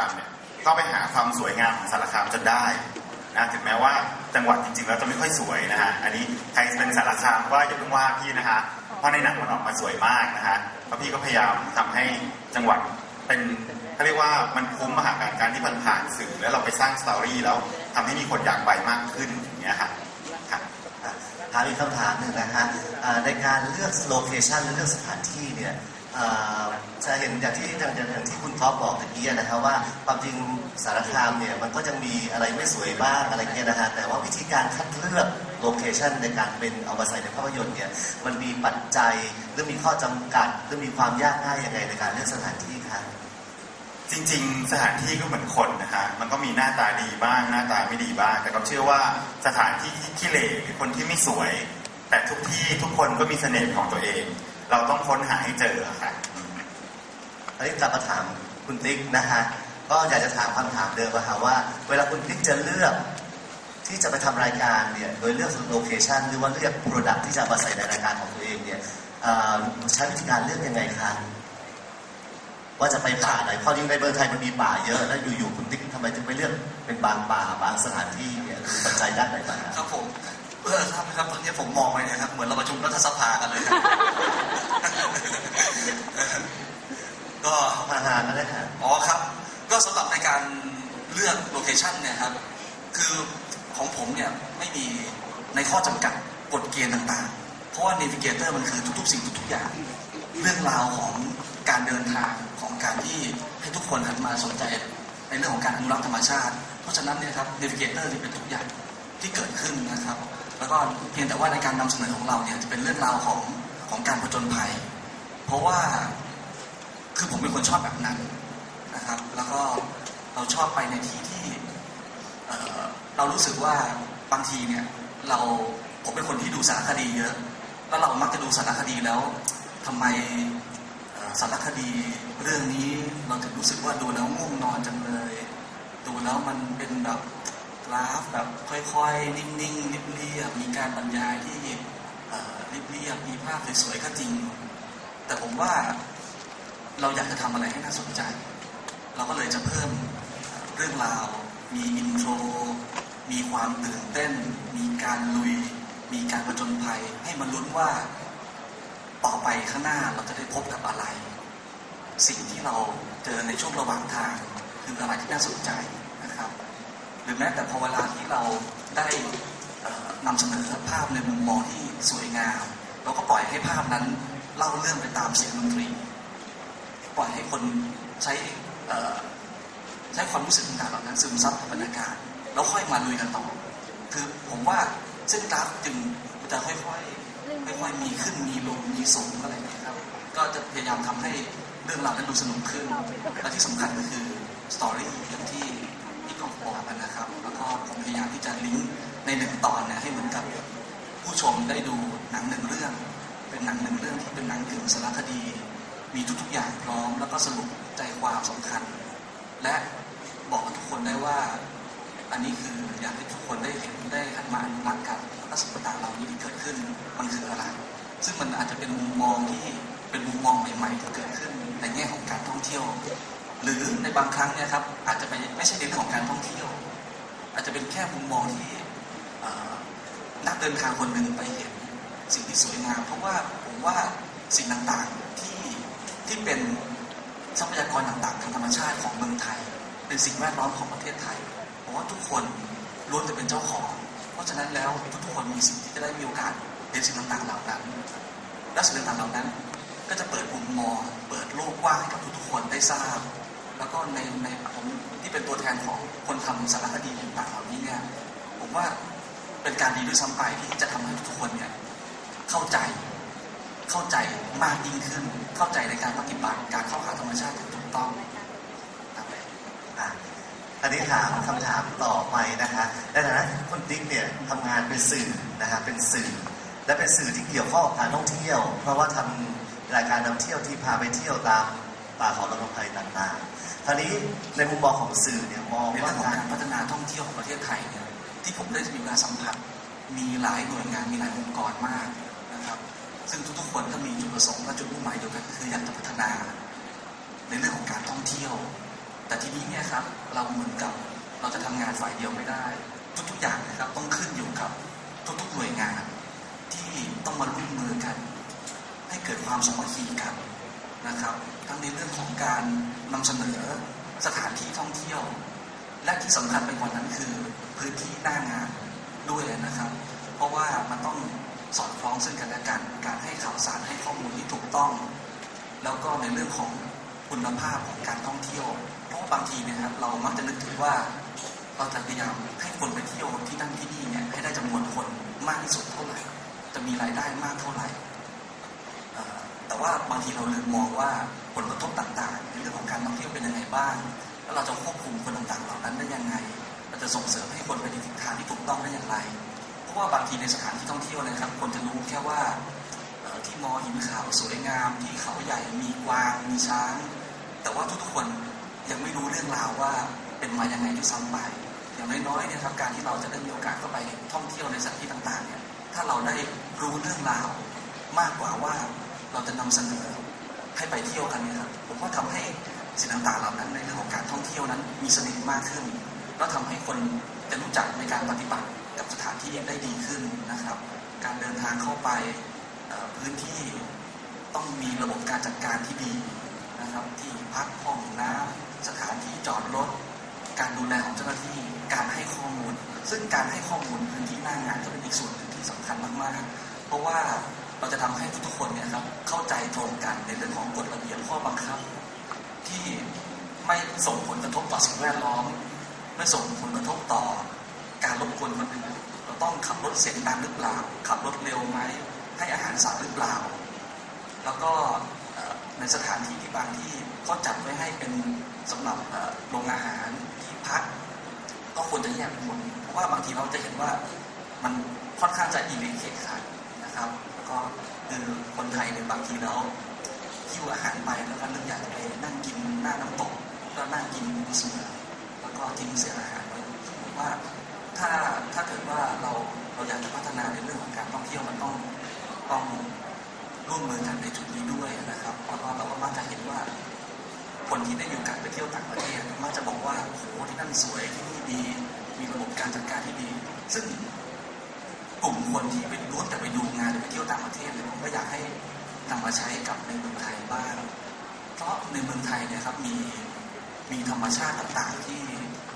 ามเนี่ยก็ไปหาความสวยงามของสารคามจนได้นะถึงแม้ว่าจังหวัดจริง ๆ แล้วจะไม่ค่อยสวยนะฮะอันนี้ใครเป็นสารคามก็อย่าเพิ่งว่าพี่นะฮะเพราะในหนังมันออกมาสวยมากนะฮะเพราะพี่ก็พยายามทำให้จังหวัดเป็นเขาเรียกว่ามันคุ้มมหาการการที่มันผ่านสื่อ แล้วเราไปสร้างสตอรี่แล้วทำให้มีคนอยากไปมากขึ้นอย่างเงี้ยครับครับอะถามอีกคำถามหนึ่งนะฮะในการเลือกโลเคชันหรือเลือกสถานที่เนี่ย จะเห็นอย่างที่อย่างอย่างที่คุณท็อปบอกตะกี้นะครับว่าความจริงสารคามเนี่ยมันก็ยังมีอะไรไม่สวยบ้างอะไรเงี้ยนะฮะแต่ว่าวิธีการคัดเลือกโลเคชันในการเป็นเอามาใส่ในภาพยนตร์เนี่ยมันมีปัจจัยหรือมีข้อจำกัดหรือมีความยากง่ายยังไงในการเลือกสถานที่ครับจริง ๆ สถานที่ก็เหมือนคนนะฮะมันก็มีหน้าตาดีบ้างหน้าตาไม่ดีบ้าง แต่ก็เชื่อว่าสถานที่ที่ขี้เหร่หรือคนที่ไม่สวย แต่ทุกที่ทุกคนก็มีเสน่ห์ของตัวเอง เราต้องค้นหาให้เจอค่ะอันนี้กลับมาถามคุณติ๊กนะฮะก็อยากจะถามคำถามเดิมอะค่ะว่า เวลาคุณติ๊กจะเลือก ที่จะไปทำรายการเนี่ยโดยเลือกโลเคชันหรือว่าเลือกโปรดักที่จะมาใส่ในรายการของตัวเองเนี่ยใช้วิธีการเลือกยังไงคะว่าจะไปป่าไหนเพราะยิ่งในเมืองไทยมันมีป่าเยอะแล้วอยู่ๆคุณติ๊กทำไมถึงไปเลือกเป็นบางป่าบางสถานที่เนี่ยปัจจัยด้านไหนบ้างครับครับผม เออทราบไหมครับตอนนี้ผมมองไปเนะครับ เหมือนเราประชุมรัฐสภากันเลยก็พาหารก็ได้ค่ะอ๋อครับ ก็สำหรับในการเลือกโลเคชันเนี่ยครับ คือของผมเนี่ยไม่มีในข้อจำกัดกฎเกณฑ์ต่างๆ เพราะว่า Navigator มันคือทุกๆ สิ่งทุกๆอย่าง เรื่องราวของการเดินทางของการที่ให้ทุกคนหันมาสนใจในเรื่องของการอนุรักษ์ธรรมชาติ เพราะฉะนั้นเนี่ยครับ Navigator จะเป็นทุกอย่างที่เกิดขึ้นนะครับ แล้วก็เพียงแต่ว่าในการนำเสนอของเราเนี่ยจะเป็นเรื่องราวของของการผจญภัย เพราะว่าคือผมเป็นคนชอบแบบนั้นนะครับ แล้วก็เราชอบไปในที่ที่เเรารู้สึกว่าบางทีเนี่ยเราผมเป็นคนที่ดูสารคดีเยอะ แล้วเรามักจะดูสารคดีแล้วทำไมสารคดีเรื่องนี้เราถึงรู้สึกว่าดูแล้วง่วงนอนจังเลย ดูแล้วมันเป็นแบบ กราฟแบบค่อยๆ นิ่งๆเรียบๆมีการบรรยายที่เอ่อเรียบๆมีภาพสวยๆก็จริง แต่ผมว่าเราอยากจะทำอะไรให้น่าสนใจ เราก็เลยจะเพิ่มเรื่องราว มีอินโทร มีความตื่นเต้น มีการลุย มีการผจญภัย ให้มันลุ้นว่าต่อไปข้างหน้าเราจะได้พบกับอะไร สิ่งที่เราเจอในช่วงระหว่างทาง คืออะไรที่น่าสนใจ หรือแม้แต่พอเวลาที่เราได้เอ่อนำเสนอภาพในมุมมองที่สวยงามเราก็ปล่อยให้ภาพนั้นเล่าเรื่องไปตามเสียงดนตรี ปล่อยให้คนใช้ใช้ความรู้สึกต่างๆเหล่านั้นซึมซับบรรยากาศแล้วค่อยมาลุยกันต่อ คือผมว่าเส้นกราฟจึงจะค่อยๆค่อยๆมีขึ้นมีลงมีสูงอะไรอย่างเงี้ยครับ ก็จะพยายามทำให้เรื่องราวนั้นดูสนุกขึ้นและที่สำคัญก็คือสตอรี่อย่างที่ พองบอนนะครับ แล้วก็ผมพยายามที่จะลิงก์ในหนึ่งตอนเนี่ยให้เหมือนกับผู้ชมได้ดูหนังหนึ่งเรื่อง เป็นหนังหนึ่งเรื่องที่เป็นหนังกึ่งสารคดี มีทุกๆอย่างพร้อม แล้วก็สรุปใจความสำคัญ และบอกทุกคนได้ว่า อันนี้คืออยากให้ทุกคนได้เห็นได้หันมาอนุรักษ์กันแล้วก็สิ่งต่างๆเหล่านี้ที่เกิดขึ้นมันคืออะไรซึ่งมันอาจจะเป็นมุมมองที่เป็นมุมมองใหม่ ๆ ที่เกิดขึ้นในแง่ของการท่องเที่ยว หรือในบางครั้งเนี่ยครับอาจจะไม่ไม่ใช่ในเรื่องของการท่องเที่ยว อาจจะเป็นแค่มุมมองที่นักเดินทางคนหนึ่งไปเห็นสิ่งที่สวยงาม เพราะว่าผมว่าสิ่งต่างๆที่ที่เป็นทรัพยากรต่างๆทางธรรมชาติของเมืองไทย เป็นสิ่งแวดล้อมของประเทศไทยผมว่าทุกคนล้วนจะเป็นเจ้าของ เพราะฉะนั้นแล้วทุกคนมีสิทธิ์ที่จะได้มีโอกาสเห็นสิ่งต่างๆเหล่านั้นและสิ่งต่างๆเหล่านั้น ก็จะเปิดมุมมองเปิดโลกกว้างให้กับทุกๆคนได้ทราบ แล้วก็ในในผมที่เป็นตัวแทนของคนทำสารคดีต่างๆเหล่านี้เนี่ยผมว่าเป็นการดีด้วยซ้ำไปที่จะทำให้ทุกคนเนี่ยเข้าใจเข้าใจมากยิ่งขึ้น เข้าใจในการปฏิบัติการเข้าหาธรรมชาติอย่างถูกต้องอันนี้ถามคำถามต่อไปนะคะในฐานะคุณติ๊กเนี่ยทำงานเป็นสื่อนะคะเป็นสื่อ และเป็นสื่อที่เกี่ยวข้องกับการท่องเที่ยว เพราะว่าทำรายการนำเที่ยวที่พาไปเที่ยวตาม ป่าเขาตะลำภัยต่างๆคราวนี้ในมุมมองของสื่อเนี่ยมองในเรื่ว่าองของการพัฒนาท่องเที่ยวของประเทศไทยเนี่ยที่ผมได้มีเวลาสัมผัส มีหลายหน่วยงานมีหลายองค์กรมากนะครับ ซึ่งทุกๆคนก็มีจุดประสงค์และจุดมุ่งหมายเดียวกันก็คืออยากจะพัฒนา ในเรื่องของการท่องเที่ยว แต่ทีนี้เนี่ยครับเราเหมือนกับเราจะทำงานฝ่ายเดียวไม่ได้ ทุกๆอย่างนะครับต้องขึ้นอยู่กับทุกๆหน่วยงาน ที่ต้องมาร่วมมือกัน ให้เกิดความสมัคคีกัน นะครับ ทั้งในเรื่องของการนำเสนอสถานที่ท่องเที่ยว และที่สำคัญไปกว่านั้นคือพื้นที่หน้างานด้วยนะครับ เพราะว่ามันต้องสอดคล้องซึ่งกันและกัน การให้ข่าวสารให้ข้อมูลที่ถูกต้อง แล้วก็ในเรื่องของคุณภาพของการท่องเที่ยว เพราะบางทีเนยครับเรามักจะนึกถึงว่าเราจะพยายามให้คนไปเที่ยวที่นั่นที่นี่เนี่ยให้ได้จำนวนคนมากที่สุดเท่าไหร่ จะมีรายได้มากเท่าไหร่ แต่ว่าบางทีเราลืมมองว่าผลกระทบต่างๆในเรื่องของการท่องเที่ยวเป็นยังไงบ้าง แล้วเราจะควบคุมคนต่างๆ เหล่านั้นได้ยังไง เราจะส่งเสริมให้คนไปในทิศทางที่ถูกต้องได้อย่างไร เพราะว่าบางทีในสถานที่ท่องเที่ยวนะครับ คนจะรู้แค่ว่าที่มอหินขาวสวยงาม ที่เขาใหญ่มีกวางมีช้าง แต่ว่าทุกๆคนยังไม่รู้เรื่องราวว่าเป็นมาอย่างไงด้วยซ้ำไป อย่างน้อยๆเนี่ยครับการที่เราจะได้มีโอกาสเข้าไปท่องเที่ยวในสถานที่ต่างๆเนี่ยถ้าเราได้รู้เรื่องราวมากกว่าว่า เราจะนำเสนอให้ไปเที่ยวกันเนี่ยครับผมว่าทำให้สิ่งต่างๆเหล่านั้นในเรื่องของการท่องเที่ยวนั้น มีเสน่ห์มากขึ้น แล้วทำให้คนจะรู้จักในการปฏิบัติกับสถานที่ได้ดีขึ้นนะครับ การเดินทางเข้าไปพื้นที่ต้องมีระบบการจัดการที่ดีนะครับ ที่พักห้องน้ำสถานที่จอดรถ การดูแลของเจ้าหน้าที่การให้ข้อมูล ซึ่งการให้ข้อมูลพื้นที่หน้างานก็เป็นอีกส่วนหนึ่งที่สำคัญมากๆ เพราะว่า เราจะทำให้ทุกๆคนเนี่ยครับเข้าใจตรงกันในเรื่องของกฎระเบียบข้อบังคับ ที่ไม่ส่งผลกระทบต่อสิ่งแวดล้อม ไม่ส่งผลกระทบต่อการรบกวนคนอื่นเราต้องขับรถเสียงดังหรือเปล่า ขับรถเร็วไหมให้อาหารสัตว์หรือเปล่า แล้วก็ในสถานที่ที่บางที่ก็จัดไว้ให้เป็นสำหรับโรงอาหารที่พัก ก็ควรจะแยกเป็นหมดเพราะว่าบางทีเราจะเห็นว่ามันค่อนข้างจะอีเวนต์เขตขาดนะครับ ก็คือคนไทยเนี่ยบางทีแล้วหิ้วอาหารไปแล้วก็นึกอยากจะไปนั่งกินหน้าน้ำตกก็นั่งกินเสือแล้วก็ทิ้งเศษอาหารไว้ผมว่าถ้าถ้าเกิดว่าเราเราอยากจะพัฒนาในเรื่องของการท่องเที่ยวมันต้องต้องร่วมมือกันในจุดนี้ด้วยนะครับเพราะว่าเราก็มักจะเห็นว่าคนที่ได้มีโอกาสไปเที่ยวต่างประเทศมักจะบอกว่าโอ้โหที่นั่นสวยที่นี่ดี มีระบบการจัดการที่ดี ซึ่ง ลุ่มคนที่ไปล้วนแต่ไปดูงานหรือไปเที่ยวต่างประเทศเนี่ยผมก็อยากให้นำมาใช้กับในเมืองไทยบ้างเพราะในเมืองไทยเนี่ยครับมีมีธรรมชาติต่างๆที่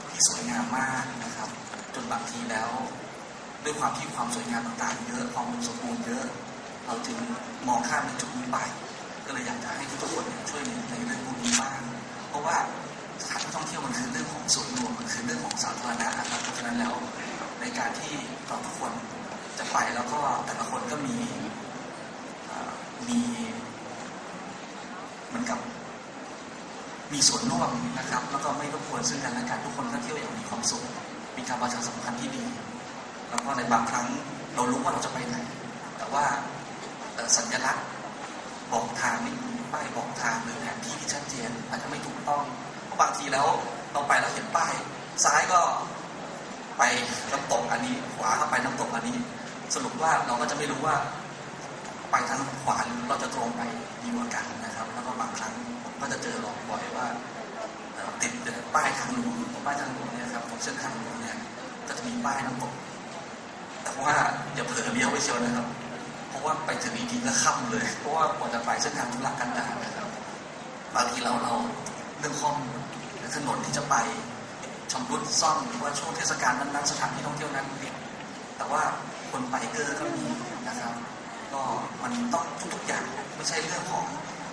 ที่สวยงามมากนะครับ จนบางทีแล้ว ด้วยความที่ความสวยงามต่างๆ เยอะความอุดมสมบูรณ์เยอะ เราจึงมองข้ามในจุดนี้ไป ก็เลยอยากจะให้ทุกคนช่วยในเรื่องพวกนี้บ้าง เพราะว่าสถานท่องเที่ยวมันคือเรื่องของส่วนรวมมันคือเรื่องของสาธารณะนะครับเพราะฉะนั้นแล้วในการที่เราทุกคน ไปแล้วก็แต่ละคนก็มีมีเหมือนกับ มีส่วนร่วมนะครับ แล้วก็ไม่รบกวนซึ่งกันและกันทุกคนก็เที่ยวอย่างมีความสุขมีการประชาสัมพันธ์ที่ดี แล้วก็ในบางครั้งเรารู้ว่าเราจะไปไหน แต่ว่าสัญลักษณ์บอกทางไม่มีป้ายบอกทางหรือแผนที่ที่ชัดเจนอาจจะไม่ถูกต้องเพราะบางทีแล้วเราไปแล้วเห็นป้าย ซ้ายก็ไปน้ำตกอันนี้ ขวาก็ไปน้ำตกอันนี้ สรุปว่าเราก็จะไม่รู้ว่า ไปทางขวาหรือเราจะตรงไปดีกว่ากันนะครับ แล้วก็บางครั้งผมก็จะเจอหลอกบ่อยว่าติดป้ายทางหลวงป้ายทางหลวงเนี่ยครับของเส้นทางหลวงเนี่ยก็จะมีป้ายน้ำตกแต่ว่าอย่าเผลอเลี้ยวไปเชียวนะครับ เพราะว่าไปถึงอีกทีก็ค่ำเลย เพราะว่ากว่าจะไปเส้นทางธุรกันดารนะครับบางทีเราเราเรื่องข้อมูลถนนที่จะไปชำรุดซ่อมหรือว่าช่วงเทศกาลนั้นๆสถานที่ท่องเที่ยวนั้นปิดแต่ว่า คนไปเกอร์ก็มีนะครับ ก็มันต้องทุกๆอย่างไม่ใช่เรื่องของ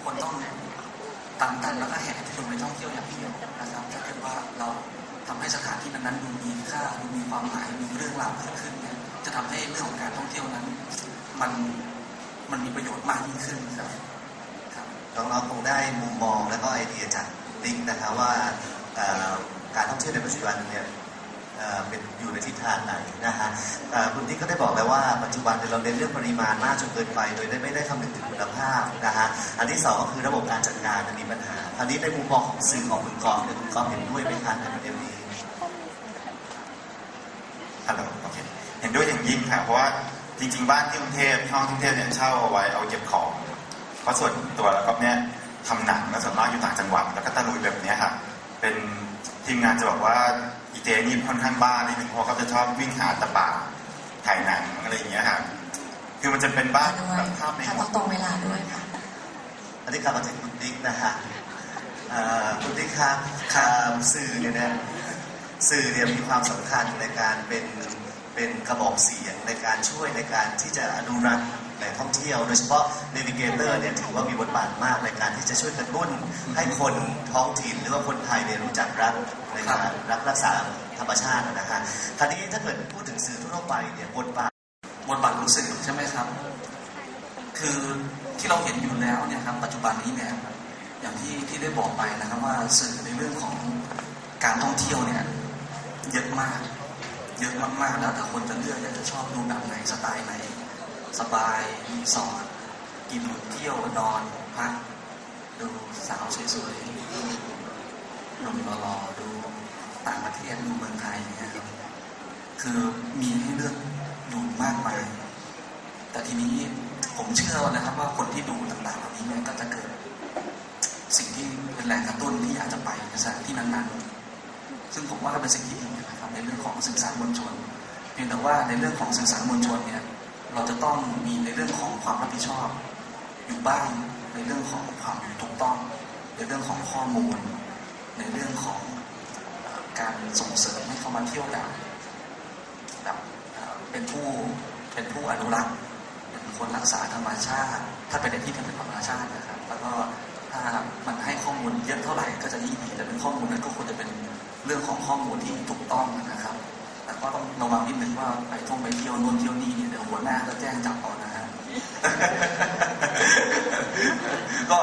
คนต้องตันตันๆแล้วก็แห่คนไปท่องเที่ยวอย่างเดียวนะครับถ้าเกิดว่าเราทำให้สถานที่นั้นๆดูมีค่าดูมีความหมายมีเรื่องราวเกิดขึ้นเนี่ยจะทำให้เรื่องของการท่องเที่ยวนั้น มันมันมีประโยชน์มากยิ่งขึ้นครับครับน้องๆคงได้มุมมองและก็ไอเดียจากติ๊กนะคะว่าการท่องเที่ยวในปัจจุบันเนี่ย เอ่อเป็นอยู่ในทิศทางไหนนะคะเอ่อคุณติ๊กก็ได้บอกแล้วว่าปัจจุบันเราเน้นเรื่องปริมาณมากจนเกินไป โดยไม่ได้คำนึงถึงคุณภาพนะคะอันที่สองก็คือระบบการจัดการมันมีปัญหาอันนี้ในมุมมองของสื่อของคุณกอล์ฟเนี่ยคุณกอล์ฟเห็นด้วยไหมคะในประเด็นนี้ฮัลโหลโอเคเห็นด้วยอย่างยิ่งค่ะเพราะว่าจริง ๆ บ้านที่กรุงเทพห้องที่กรุงเทพเนี่ยเช่าเอาไว้เอาเก็บของเพราะส่วนตัวแล้วก็เนี่ยทำหนังแล้วส่วนมากอยู่ต่างจังหวัดแล้วก็ตะลุยแบบนี้ค่ะเป็นทีมงานจะบอกว่า เจนี่ค่อนข้างบ้านิดนึงเพราะเขาจะชอบวิ่งหาตะป่าถ่ายหนังอะไรอย่างเงี้ยครับคือมันจะเป็นบ้านด้วยแบบภาพในค่ะหัต้วองตรงเวลาด้วยค่ะอันนี้กลับมาถึงคุณติ๊กนะฮะเอ่อคุณติ๊กครับอ่าสื่อเนี่ยนะสื่อเนี่ยมีความสำคัญในการเป็น เป็นกระบอกเสียงในการช่วยในการที่จะอนุรักษ์แหล่งท่องเที่ยว โดยเฉพาะ Navigator เนี่ยถือว่ามีบทบาทมากในการที่จะช่วยกระตุ้นให้คนท้องถิ่นหรือว่าคนไทยเนี่ยรู้จักรักในการรักรักษาธรรมชาตินะฮะคราวนี้ถ้าเกิดพูดถึงสื่อทั่วไปเนี่ยบทบาทบทบาทของสื่อใช่ไหมครับ คือที่เราเห็นอยู่แล้วเนี่ยครับปัจจุบันนี้เนี่ยอย่างที่ที่ได้บอกไปนะครับว่าสื่อในเรื่องของการท่องเที่ยวเนี่ยเยอะมาก เยอะมากๆ แล้วแต่คนจะเลือกอยากจะชอบดูแบบไหนสไตล์ไหน สบายรีสอร์ทกินเที่ยวนอนพักดูสาวสวยๆหนุ่มหล่อๆดูต่างประเทศดูเมืองไทยอย่างเงี้ยครับคือมีให้เลือกดูมากมาย แต่ทีนี้ผมเชื่อนะครับว่าคนที่ดูต่างๆเหล่านี้เนี่ยก็จะเกิด สิ่งที่เป็นแรงกระตุ้นที่อยากจะไปในสถานที่นั้นๆ ซึ่งผมว่าก็เป็นสิ่งที่ดีนะครับในเรื่องของสื่อสารมวลชน เพียงแต่ว่าในเรื่องของสื่อสารมวลชนเนี่ยเราจะต้องมีในเรื่องของความรับผิดชอบ อยู่บ้างในเรื่องของความถูกต้อง ในเรื่องของข้อมูล ในเรื่องของการส่งเสริมให้เขามาเที่ยวแบบแบบเอ่อเป็นผู้เป็นผู้อนุรักษ์เป็นคนรักษาธรรมชาติ ถ้าเป็นในที่ที่เป็นธรรมชาตินะครับ แล้วก็ถ้ามันให้ข้อมูลเยอะเท่าไหร่ก็จะยิ่งดีแต่เป็นข้อมูลนั้นก็ควรจะเป็น เรื่องของข้อมูลที่ถูกต้องนะครับ แต่ก็ต้องระวังนิดนึงว่าไปท่องไปเที่ยวนู่นเที่ยวนี่เนี่ยเดี๋ยวหัวหน้าก็แจ้งจับเอานะฮะก็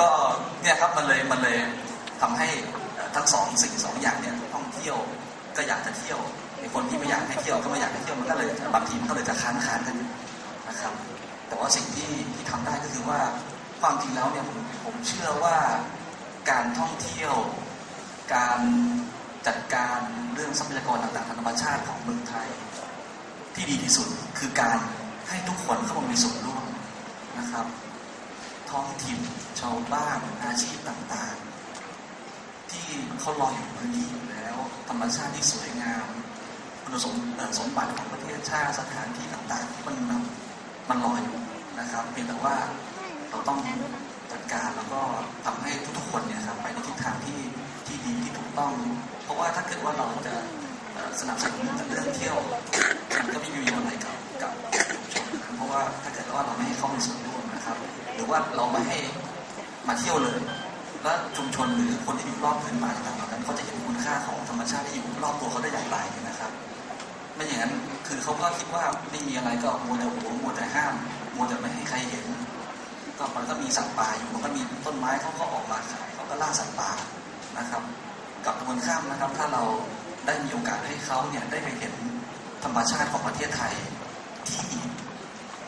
ก็เนี่ยครับมันเลยมันเลยทำให้ทั้งสองสิ่งสองอย่างเนี่ยท่องเที่ยวก็อยากจะเที่ยวคนที่ไม่อยากให้เที่ยวก็ไม่อยากให้เที่ยวมันก็เลยบางทีมันก็เลยจะค้านค้านกันนะครับ แต่ว่าสิ่งที่ที่ทำได้ก็คือว่าความจริงแล้วเนี่ยผมผมเชื่อว่าการท่องเที่ยว การจัดการเรื่องทรัพยากรต่างๆทางธรรมชาติของเมืองไทย ที่ดีที่สุดคือการให้ทุกคนเข้ามามีส่วนร่วมนะครับ ท้องถิ่นชาวบ้านอาชีพต่างๆ ที่เขารออยู่พื้นที่อยู่แล้ว ธรรมชาติที่สวยงามคุณสมสมบัติของประเทศชาติสถานที่ต่างๆ ที่มันมันรออยู่นะครับเพียงแต่ว่าเราต้อง จัดการแล้วก็ทำให้ทุกๆคนเนี่ยครับไปในทิศทางที่ที่ดีที่ถูกต้อง เพราะว่าถ้าเกิดว่าเราจะสนับสนุนเรื่องเที่ยวมันก็ไม่มีประโยชน์อะไรกับกับชุมชนเพราะว่าถ้าเกิดว่าเราไม่ให้เข้ามีส่วนร่วมนะครับ หรือว่าเราไม่ให้มาเที่ยวเลย แล้วชุมชนหรือคนที่อยู่รอบพื้นป่าต่างๆนั้นเขาจะเห็นคุณค่าของธรรมชาติที่อยู่รอบตัวเขาได้อย่างไรนะครับไม่อย่างนั้นคือเขาก็คิดว่าไม่มีอะไรก็มัวแต่หัวมัวแต่ห้ามมัวแต่ไม่ให้ใครเห็น ก็มันก็มีสัตว์ป่าอยู่มันก็มีต้นไม้เขาก็ออกมาขายเขาก็ล่าสัตว์ป่านะครับกับตรงกันข้ามนะครับ ถ้าเราได้มีโอกาสให้เขาเนี่ยได้ไปเห็นธรรมชาติของประเทศไทยที่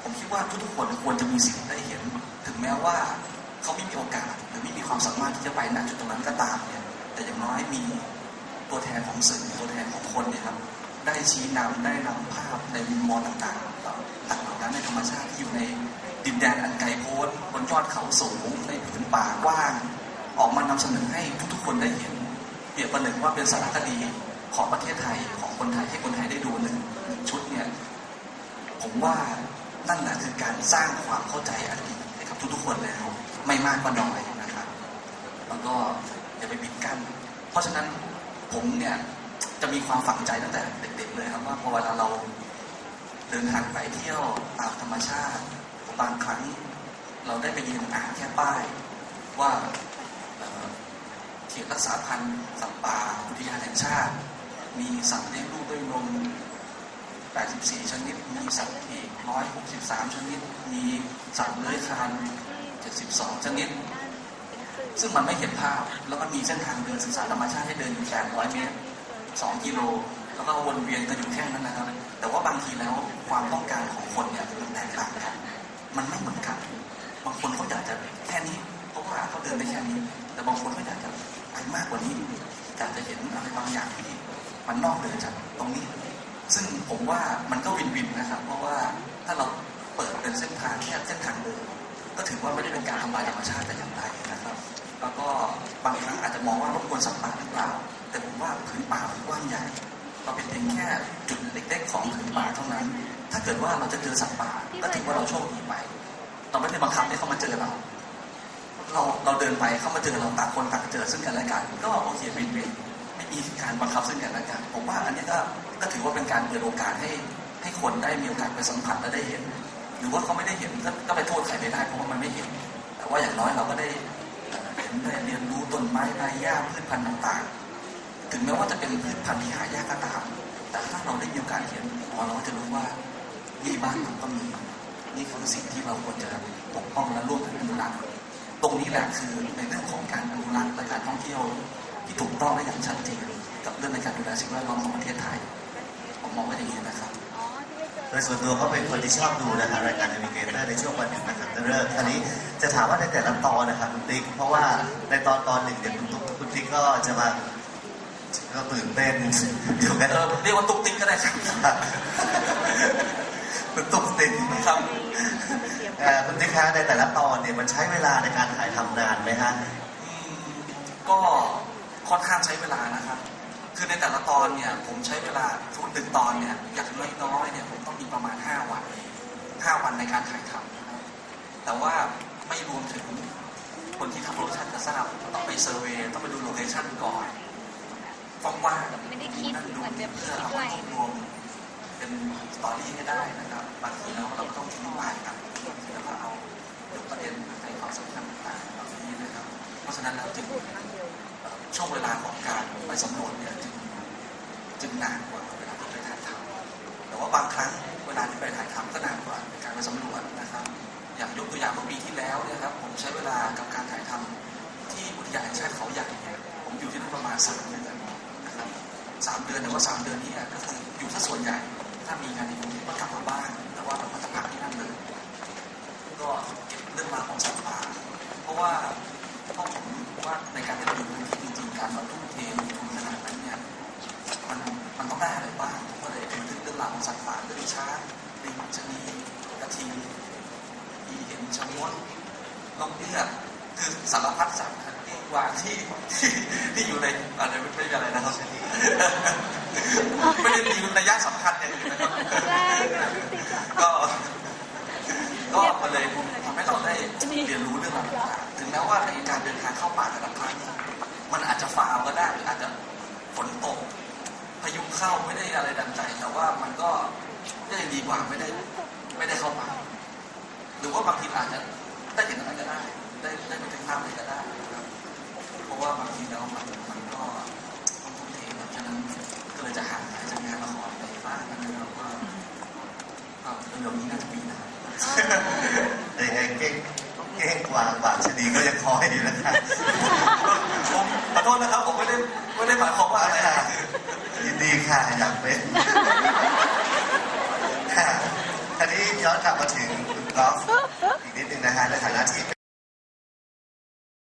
ผมคิดว่าทุกๆคนควรจะมีสิทธิ์ได้เห็น ถึงแม้ว่าเขาไม่มีโอกาสหรือไม่มีความสามารถที่จะไปณจุดตรงนั้นก็ตามเนี่ยแต่อย่างน้อยมีตัวแทนของสื่อตัวแทนของคนเนี่ยครับได้ชี้นำได้นำภาพในมุมมองต่างๆต่างๆเหล่านั้นในธรรมชาติที่อยู่ใน ดินแดนอันไกลโพ้นบนยอดเขาสูงในผืนป่ากว้าง ออกมานำเสนอให้ทุกๆคนได้เห็น เปรียบประหนึ่งว่าเป็นสารคดีของประเทศไทยของคนไทยให้คนไทยได้ดูหนึ่งชุดเนี่ยผมว่านั่นแหละคือการสร้างความเข้าใจอันดีให้กับทุกๆคนแล้ว ไม่มากก็น้อยนะครับแล้วก็อย่าไปปิดกั้นเพราะฉะนั้นผมเนี่ยจะมีความฝังใจตั้งแต่เด็กๆเลยครับว่าพอเวลาเราเดินทางไปเที่ยวตามธรรมชาติ บางครั้งเราได้ไปยืนอ่านแค่ป้าย ว่าเขตรักษาพันธุ์สัตว์ป่าอุทยานแห่งชาติ มีสัตว์เลี้ยงลูกด้วยนม 84 ชนิด มีสัตว์ปีก 163 ชนิด มีสัตว์เลื้อยคลาน 72 ชนิด ซึ่งมันไม่เห็นภาพ แล้วก็มีเส้นทางเดินศึกษาธรรมชาติให้เดินอยู่ 800 เมตร 2 กิโล แล้วก็วนเวียนกันอยู่แค่นั้นนะครับ แต่ว่าบางทีแล้วความต้องการของคนเนี่ยมันแตกต่างกัน มันไม่เหมือนกัน บางคนเขาอยากจะแค่นี้เพราะว่าเขาเดินได้แค่นี้ แต่บางคนก็อยากจะไปมากกว่านี้อยากจะเห็นอะไรบางอย่างที่มันนอกเหนือจากตรงนี้ ซึ่งผมว่ามันก็วินวินนะครับ เพราะว่าถ้าเราเปิดเป็นเส้นทางแค่เส้นทางเดินก็ถือว่าไม่ได้เป็นการทำลายธรรมชาติแต่อย่างใดนะครับ แล้วก็บางครั้งอาจจะมองว่ารบกวนสัตว์ป่าหรือเปล่า แต่ผมว่าผืนป่ามันกว้างใหญ่ เราเป็นเพียงแค่จุดเล็กๆของผืนป่าเท่านั้น ถ้าเกิดว่าเราจะเจอสัตว์ป่าก็ถือว่าเราโชคดีไป เราไม่ได้บังคับให้เขามาเจอเรา เราเราเดินไปเขามาเจอเราต่างคนต่างเจอซึ่งกันและกันก็โอเควินวินไม่มีการบังคับซึ่งกันและกันผมว่าอันนี้ก็ก็ถือว่าเป็นการเปิดโอกาสให้ให้คนได้มีโอกาสไปสัมผัสและได้เห็น หรือว่าเขาไม่ได้เห็นก็ก็ไปโทษใครไม่ได้เพราะว่ามันไม่เห็น แต่ว่าอย่างน้อยเราก็ได้เอ่อเห็นได้เรียนรู้ต้นไม้ใบหญ้าพืชพันธุ์ต่างๆ ถึงแม้ว่าจะเป็นพืชพันธุ์ที่หายากก็ตาม แต่ถ้าเราได้มีโอกาสเห็นอ๋อเราก็จะรู้ว่านี่บ้านเราก็มีนี่คือสิ่งที่เราควรจะปกป้องและร่วมกันอนุรักษ์ตรงนี้แหละคือในเรื่องของการอนุรักษ์และการท่องเที่ยวที่ถูกต้องและอย่างชัดเจนกับเรื่องในการดูแลสิ่งแวดล้อมของประเทศไทยผมมองว่าอย่างนี้นะครับโดยส่วนตัวเขาเป็นคนที่ชอบดูนะฮะรายการ Navigator ในช่วงวันหยุดนะครับเริ่มอันนี้จะถามว่าในแต่ละตอนนะครับคุณติ๊กเพราะว่าในตอนตอนหนึ่งเนี่ยคุณตุ๊กคุณติ๊กก็จะมา ก็ตื่นเต้นอยู่กันเออเรียกว่าตุ๊กติ๊กก็ได้ครับคุณตุ๊กติ๊กครับเอ่อคุณติ๊กคะในแต่ละตอนเนี่ยมันใช้เวลาในการถ่ายทำนานไหมฮะอืมก็ค่อนข้างใช้เวลานะครับ คือในแต่ละตอนเนี่ยผมใช้เวลาทุกหนึ่งตอนเนี่ยอย่างน้อยๆเนี่ยผมต้องมีประมาณ 5 วัน 5 วันในการถ่ายทำนะครับแต่ว่าไม่รวมถึงคนที่ทำโปรดักชั่นจะทราบต้องไปเซอร์เวย์ต้องไปดูโลเคชั่นก่อน ว่างๆไม่ได้คิดนั่งดูเหมือนแบบเพื่อเอามารวบรวมเป็นสตอรี่ให้ได้นะครับบางทีแล้วเราต้องทิ้งลายกันบแล้วก็เอายกประเด็นในความสำคัญต่างๆแบบนี้นะครับ เพราะฉะนั้นแล้วจึงช่วงเวลาของการไปสำรวจเนี่ยจึงจึงนานกว่าเวลาที่ไปถ่ายทำแต่ว่าบางครั้งเวลาที่ไปถ่ายทำก็นานกว่าการไปสำรวจนะครับ อย่างยกตัวอย่างเมื่อปีที่แล้วเนี่ยครับ ผมใช้เวลากับการถ่ายทำที่อุทยานแห่งชาติเขาใหญ่เนี่ยผมอยู่ที่นั่นประมาณสามเดือน สามเดือนแต่ว่าสามเดือนนี้ก็คืออยู่ซะส่วนใหญ่ ถ้ามีงานในกรุงเทพก็กลับมาบ้าน แต่ว่าเราก็จะพักที่นั่นเลยก็เก็บเรื่องราวของสัตว์ป่าเพราะว่าเพราะผมว่าในการจะดูพื้นที่จริงๆการมาทุ่มเทลงทุนขนาดนั้นเนี่ยมันมันต้องได้อะไรบ้างผมก็เลยบันทึกเรื่องราวของสัตว์ป่าเรื่องช้างลิงชนีกระทิงอีเห็นชะมดนกเอื้อกคือสารพัดสัตว์นะครับที่วางที่ที่อยู่ในอะไรไม่ไม่อะไรนะครับ ไม่ได้มีนัยยะสำคัญอย่างอื่นนะครับก็ก็มันเลยทำให้เราได้เรียนรู้เรื่องราวต่างๆถึงแม้ว่าในการเดินทางเข้าป่าแต่ละครั้งมันอาจจะฝ่าวก็ได้หรืออาจจะฝนตกพายุเข้าไม่ได้อะไรดังใจ แต่ว่ามันก็ก็ยังดีกว่าไม่ได้ไม่ได้เข้าป่าหรือว่าบางทีอาจจะได้เห็นอะไรก็ได้ ได้ได้ไปถึงภาพอะไรก็ได้นะครับเพราะว่าบางทีแล้วมันมันก็ต้องทุ่มเทนะฉะนั้น จะหางายจากงานละครไปบ้างนะครับว่าก็เร็วๆนี้น่าจะมีนะไอ้ไอ้เก้งเก้งกวางกวางชะนีก็ยังคอยอยู่นะครับผมขอโทษนะครับผมไม่ได้ไม่ได้หมายความว่าอะไรนะยินดีค่ะอยากเป็นค่ะทีนี้ย้อนกลับมาถึงคุณกอล์ฟอีกนิดนึงนะฮะในฐานะที่